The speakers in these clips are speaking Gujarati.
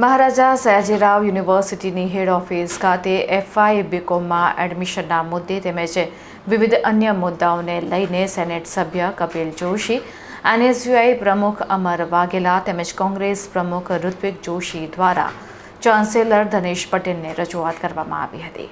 મહારાજા સયાજીરાવ યુનિવર્સિટીની હેડ ઓફિસ ખાતે એફઆઈ બીકોમમાં એડમિશનના મુદ્દે તેમજ વિવિધ અન્ય મુદ્દાઓને લઈને સેનેટ સભ્ય કપિલ જોશી એનએસયુઆઈ પ્રમુખ અમર વાઘેલા તેમજ કોંગ્રેસ પ્રમુખ ઋત્વિક જોશી દ્વારા ચાન્સેલર ધનેશ પટેલને રજૂઆત કરવામાં આવી હતી.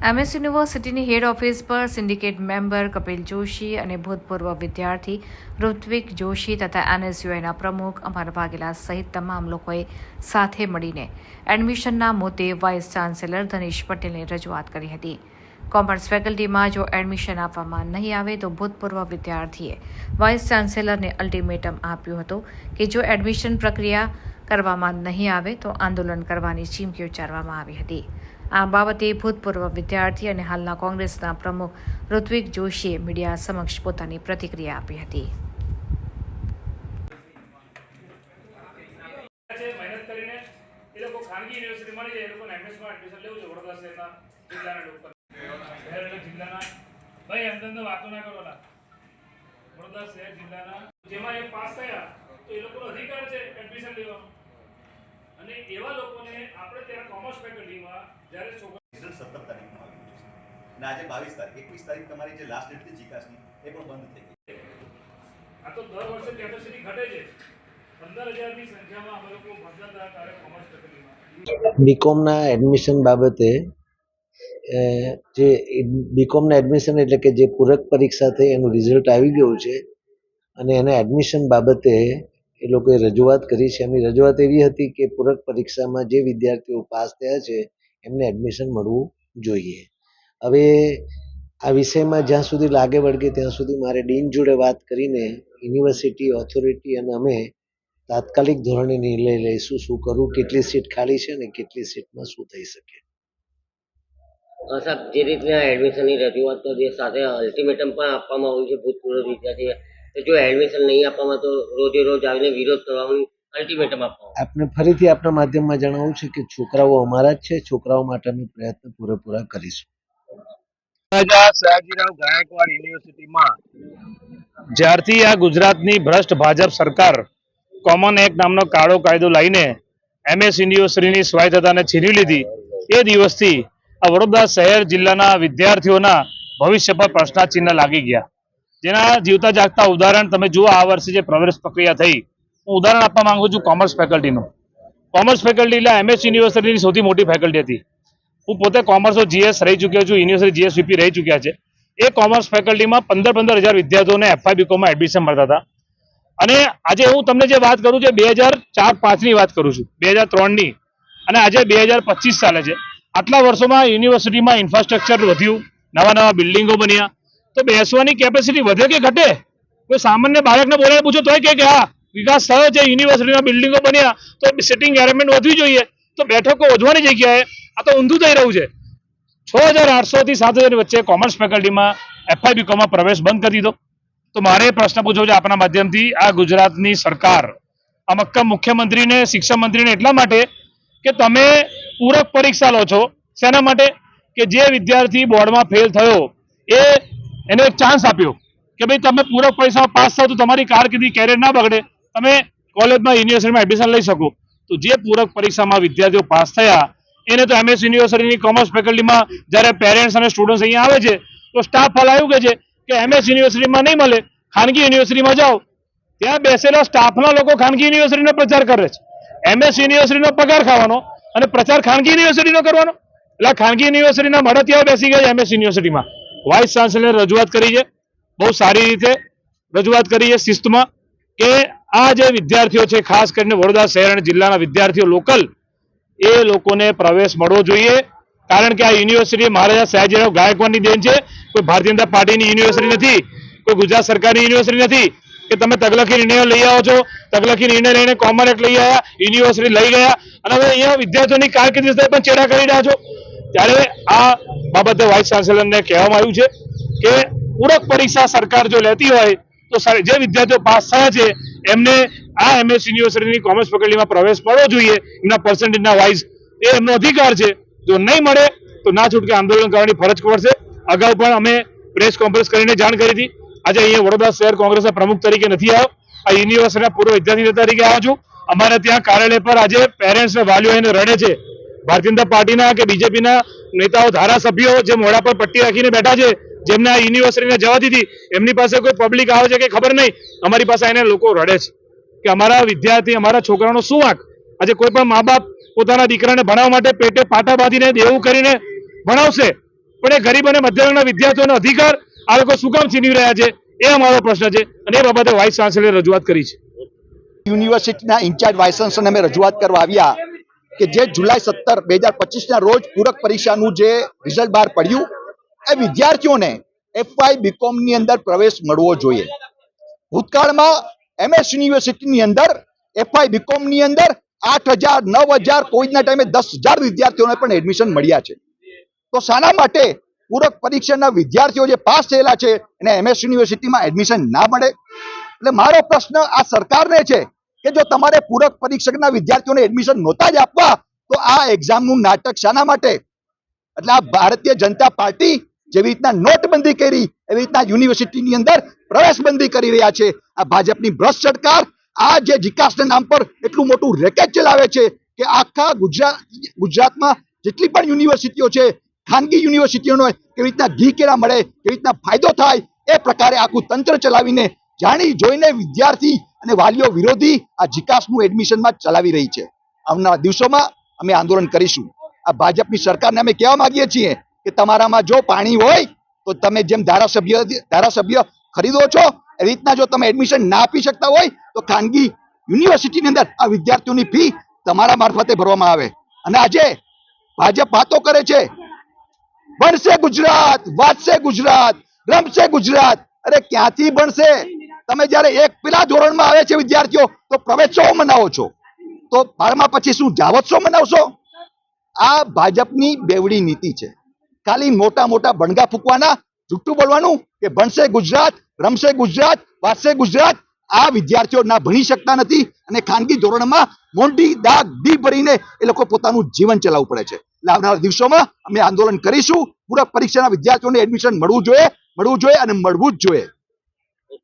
એમએસ યુનિવર્સિટીની હેડ ઓફિસ પર સિન્ડિકેટ મેમ્બર કપિલ જોશી અને ભૂતપૂર્વ વિદ્યાર્થી ઋત્વિક જોશી તથા એનએસયુઆઈના પ્રમુખ અમર વાઘેલા સહિત તમામ લોકોએ સાથે મળીને એડમિશનના મુદ્દે વાઇસ ચાન્સેલર ધનેશ પટેલને રજૂઆત કરી હતી. કોમર્સ ફેકલ્ટીમાં જો એડમિશન આપવામાં નહીં આવે તો ભૂતપૂર્વ વિદ્યાર્થીએ વાઇસ ચાન્સેલરને અલ્ટિમેટમ આપ્યું હતું કે જો એડમિશન પ્રક્રિયા કરવામાં નહીં આવે તો આંદોલન કરવાની ચીમકી ઉચ્ચારવામાં આવી હતી. આ બાબતે ભૂતપૂર્વ વિદ્યાર્થી અને હાલના કોંગ્રેસના પ્રમુખ ઋત્વિક જોશીએ મીડિયા સમક્ષ પોતાની પ્રતિક્રિયા આપી હતી. વડોદરા શહેર જિલ્લાના જેમાં એ પાસ થયા, તો એ લોકોનો અધિકાર છે એડમિશન લેવાનો. અને એવા લોકોને આપણે ત્યાં કોમર્સ ફેકલ્ટીમાં જ્યારે છોકરા સત્તર તારીખમાં આવ્યું છે. અને આજે બાવીસ તારીખ એકવીસ તારીખ તમારી જે લાસ્ટ ડેટ હતી જીકાસની એ પણ બંધ થઈ ગઈ. આ તો દર વર્ષે કેપેસિટી ઘટે છે. પંદર હજારની સંખ્યામાં અમે લોકો ભણતા હતા ત્યારે કોમર્સ ફેકલ્ટીમાં. બીકોમના એડમિશન બાબતે જે બીકોમના એડમિશન એટલે કે જે પૂરક પરીક્ષા થઈ એનું રિઝલ્ટ આવી ગયું છે. અને એના એડમિશન બાબતે એ લોકોએ રજૂઆત કરી છે. એમની રજૂઆત એવી હતી કે પૂરક પરીક્ષામાં જે વિદ્યાર્થીઓ પાસ થયા છે, એમને એડમિશન મળવું જોઈએ. હવે આ વિષયમાં જ્યાં સુધી લાગે વળગે ત્યાં સુધી મારે ડીન જોડે વાત કરીને યુનિવર્સિટી ઓથોરિટી અને અમે તાત્કાલિક ધોરણે નિર્ણય લઈશું શું કરવું કેટલી સીટ ખાલી છે અને કેટલી સીટમાં શું થઈ શકે. સાહેબ, જે રીતના એડમિશનની રજૂઆત કરી સાથે અલ્ટિમેટમ પણ આપવામાં આવ્યું છે, ભૂતપૂર્વ વિદ્યાર્થી જો એડમિશન નહીં આપવામાં તો રોજે રોજ આવીને વિરોધ કરવાનું અલ્ટિમેટમ આપવાનું આપને ફરીથી આપણા માધ્યમમાં જણાવવું છે કે છોકરાઓ અમારા જ છે. છોકરાઓ માટે અમે પ્રયત્ન પૂરેપૂરા કરીશું. સયાજીરાવ ગાયકવાડ યુનિવર્સિટીમાં જ્યારથી આ ગુજરાતની ભ્રષ્ટ ભાજપ સરકાર કોમન એક્ટ નામનો કાળો કાયદો લાવીને એમએસ યુનિવર્સિટીની સ્વાયત્તતાને છીનવી લીધી એ દિવસથી આ વડોદરા શહેર જિલ્લાના વિદ્યાર્થીઓના ભવિષ્ય પર પ્રશ્નાચિહ્ન લાગી ગયા. જેના જીવતા જાગતા ઉદાહરણ તમે જુઓ, આ વર્ષે જે પ્રવેશ પ્રક્રિયા થઈ, હું ઉદાહરણ આપવા માંગુ છું કોમર્સ ફેકલ્ટીનું. કોમર્સ ફેકલ્ટી એટલે એમએસ યુનિવર્સિટીની સૌથી મોટી ફેકલ્ટી હતી. હું પોતે કોમર્સનો જીએસ રહી ચૂક્યો છું, યુનિવર્સિટી જીએસવીપી રહી ચૂક્યા છે. એ કોમર્સ ફેકલ્ટીમાં પંદર પંદર હજાર વિદ્યાર્થીઓને એફઆઈ બીકોમાં એડમિશન મળતા હતા. અને આજે હું તમને જે વાત કરું છું બે હજાર ચાર પાંચની વાત કરું છું, બે હજાર ત્રણની અને આજે બે હજાર પચીસ ચાલે છે. આટલા વર્ષોમાં યુનિવર્સિટીમાં ઇન્ફ્રાસ્ટ્રક્ચર વધ્યું, નવા નવા બિલ્ડિંગો બન્યા. તો બેસવાની કેપેસિટી વધે કે ઘટે? કોઈ સામાન્ય બાળકને બોલાવી પૂછો, તોય કે હા, વિકાસ થયો છે યુનિવર્સિટીના બિલ્ડિંગો બન્યા, તો સિટિંગ એરેન્જમેન્ટ વધવી જોઈએ. તો બેઠકો વધવાની જગ્યાએ આ તો ઊંધું થઈ રહ્યું છે. છ હજાર આઠસોથી સાત હજાર વચ્ચે કોમર્સ ફેકલ્ટીમાં એફઆઈ બીકોમાં પ્રવેશ બંધ કરી દીધો. તો મારે પ્રશ્ન પૂછવો છે આપણા માધ્યમથી, આ ગુજરાતની સરકાર, આ મક્કમ મુખ્યમંત્રીને, શિક્ષણ મંત્રીને એટલા માટે કે તમે પૂરક પરીક્ષા લો છો. શેના માટે? કે જે વિદ્યાર્થી બોર્ડમાં ફેલ થયો, એ એને એક ચાન્સ આપ્યો કે ભાઈ તમે પૂરક પરીક્ષામાં પાસ થાવ તો તમારી કારકિર્દી કેરિયર ના બગડે. તમે કોલેજમાં યુનિવર્સિટીમાં એડમિશન લઈ શકો. તો જે પૂરક પરીક્ષામાં વિદ્યાર્થીઓ પાસ થયા, એને તો એમએસ યુનિવર્સિટીની કોમર્સ ફેકલ્ટીમાં જ્યારે પેરેન્ટ્સ અને સ્ટુડન્ટ્સ અહીંયા આવે છે, તો સ્ટાફ હલાયું કે છે કે એમએસ યુનિવર્સિટીમાં નહીં મળે, ખાનગી યુનિવર્સિટીમાં જાઓ. ત્યાં બેસેલા સ્ટાફના લોકો ખાનગી યુનિવર્સિટીનો પ્રચાર કરે છે. એમએસ યુનિવર્સિટીનો પગાર ખાવાનો અને પ્રચાર ખાનગી યુનિવર્સિટીનો કરવાનો. એટલે ખાનગી યુનિવર્સિટીના ત્યાં બેસી ગયા એમએસ યુનિવર્સિટીમાં વાઇસ ચાન્સેલર રજૂઆત કરી છે. બહુ સારી રીતે રજૂઆત કરી છે શિસ્તમાં કે આ જે વિદ્યાર્થીઓ છે, ખાસ કરીને વડોદરા શહેર અને જિલ્લાના વિદ્યાર્થીઓ લોકલ, એ લોકોને પ્રવેશ મળવો જોઈએ. કારણ કે આ યુનિવર્સિટી મહારાજા સયાજીરાવ ગાયકવાડની દેન છે. કોઈ ભારતીય જનતા પાર્ટીની યુનિવર્સિટી નથી, કોઈ ગુજરાત સરકારની યુનિવર્સિટી નથી. કે તમે તગલકી નિર્ણયો લઈ આવો છો, તગલકી નિર્ણય લઈને કોમન એક્ટ લઈ આવ્યા યુનિવર્સિટી લઈ ગયા. અને હવે અહીંયા વિદ્યાર્થીઓની કારકિર્દી સાથે પણ ચેડા કરી રહ્યા છો. ત્યારે આ બાબતે વાઇસ ચાન્સેલરને કહેવામાં આવ્યું છે કે પૂરક પરીક્ષા સરકાર જો લેતી હોય તો જે વિદ્યાર્થીઓ પાસ થયા છે, એમને આ એમએસ યુનિવર્સિટીની કોમર્સ ફેકલ્ટીમાં પ્રવેશ મળવો જોઈએ. એમના પર્સન્ટેજના વાઇઝ એ એમનો અધિકાર છે. જો નહીં મળે તો ના છૂટકે આંદોલન કરવાની ફરજ પડશે. અગાઉ પણ અમે પ્રેસ કોન્ફરન્સ કરીને જાણ કરી હતી. આજે અહીંયા વડોદરા શહેર કોંગ્રેસના પ્રમુખ તરીકે નથી આવ્યો. આ યુનિવર્સિટીના પૂર્વ વિદ્યાર્થી તરીકે આવ્યો છું. અમારે ત્યાં કાર્યાલય પર આજે પેરેન્ટ્સ વાલીઓ એને રડે છે. ભારતીય જનતા પાર્ટીના કે બીજેપીના નેતાઓ, ધારાસભ્યો જે મોઢા પર પટ્ટી રાખીને બેઠા છે, જેમને આ યુનિવર્સિટીને જવા દીધી, એમની પાસે કોઈ પબ્લિક આવે છે કે ખબર નહીં? અમારી પાસે એને લોકો રડે છે કે અમારા વિદ્યાર્થી, અમારા છોકરાનો શું વાંક? આજે કોઈ પણ મા બાપ પોતાના દીકરાને ભણાવવા માટે પેટે પાટા બાંધીને દેવું કરીને ભણાવશે. પણ એ ગરીબ અને મધ્યવર્ગના વિદ્યાર્થીઓનો અધિકાર આ લોકો શું કામ છીનવી રહ્યા છે? એ અમારો પ્રશ્ન છે અને એ બાબતે વાઇસ ચાન્સેલરે રજૂઆત કરી છે. યુનિવર્સિટીના ઇન્ચાર્જ વાઇસ ચાન્સલરને અમે રજૂઆત કરવા આવ્યા. કે જે જુલાઈ સત્તર બે હજાર પચીસના રોજ પૂરક પરીક્ષાનું જે રિઝલ્ટ બહાર પડ્યું, એ વિદ્યાર્થીઓને એફવાય બીકોમની અંદર પ્રવેશ મળવો જોઈએ. ભૂતકાળમાં એમએસ યુનિવર્સિટીની અંદર એફવાય બીકોમની અંદર આઠ હજાર, નવ હજાર, કોઈના ટાઈમે દસ હજાર વિદ્યાર્થીઓને પણ એડમિશન મળ્યા છે. તો શાના માટે પૂરક પરીક્ષાના વિદ્યાર્થીઓ જે પાસ થયેલા છે એને એમએસ યુનિવર્સિટીમાં એડમિશન ના મળે? એટલે મારો પ્રશ્ન આ સરકારને છે કે જો તમારે પૂરક પરીક્ષકના વિદ્યાર્થીઓને એડમિશન નહોતા જ આપવા, તો આ એક્ઝામનું નાટક શાના માટે? એટલે આ ભારતીય જનતા પાર્ટી જેવી રીતના નોટબંધી કરી, એવી રીતના યુનિવર્સિટીની અંદર પ્રવેશબંધી કરી રહ્યા છે. આ ભાજપની ભ્રષ્ટ સરકાર, આ જે વિકાસના નામ પર એટલું મોટું રેકેટ ચલાવે છે કે આખા ગુજરાત, ગુજરાતમાં જેટલી પણ યુનિવર્સિટીઓ છે, ખાનગી યુનિવર્સિટીઓનો કેવી રીતના ઘી કેળા મળે, કેવી રીતના ફાયદો થાય, એ પ્રકારે આખું તંત્ર ચલાવીને જાણી જોઈને વિદ્યાર્થી અને વાલીઓ વિરોધી આ જીકાસનું એડમિશનમાં ચલાવી રહી છે. આવનારા દિવસોમાં અમે આંદોલન કરીશું. આ ભાજપની સરકારને અમે કહેવા માંગીએ છીએ કે તમારામાં જો પાણી હોય, તો તમે જેમ ધારાસભ્ય ધારાસભ્ય ખરીદો છો, એ રીતના જો તમે એડમિશન ના આપી શકતા હોય, તો ખાનગી યુનિવર્સિટીની અંદર આ વિદ્યાર્થીઓની ફી તમારા મારફતે ભરવામાં આવે. અને આજે ભાજપ વાતો કરે છે ભણશે ગુજરાત વાંચશે ગુજરાત, રમશે ગુજરાત. અરે ક્યાંથી ભણશે તમે જ્યારે એક પેલા ધોરણમાં આવે છે વિદ્યાર્થીઓ, તો પ્રવેશોત્સવ મનાવો છો. તો બારમા પછી શું જાવોત્સવ મનાવશો? આ ભાજપની બેવડી નીતિ છે. ખાલી મોટા મોટા બણગા ફૂંકવાના, જુઠ્ઠું બોલવાનું કે ભણશે ગુજરાત, રમશે ગુજરાત વાંચશે ગુજરાત, આ વિદ્યાર્થીઓ ના ભણી શકતા નથી અને ખાનગી ધોરણમાં મોંઢી દાગ ડી ભરીને એ લોકો પોતાનું જીવન ચલાવવું પડે છે. એટલે આવનારા દિવસોમાં અમે આંદોલન કરીશું, પૂરક પરીક્ષાના વિદ્યાર્થીઓને એડમિશન મળવું જોઈએ મળવું જોઈએ અને મળવું જ જોઈએ.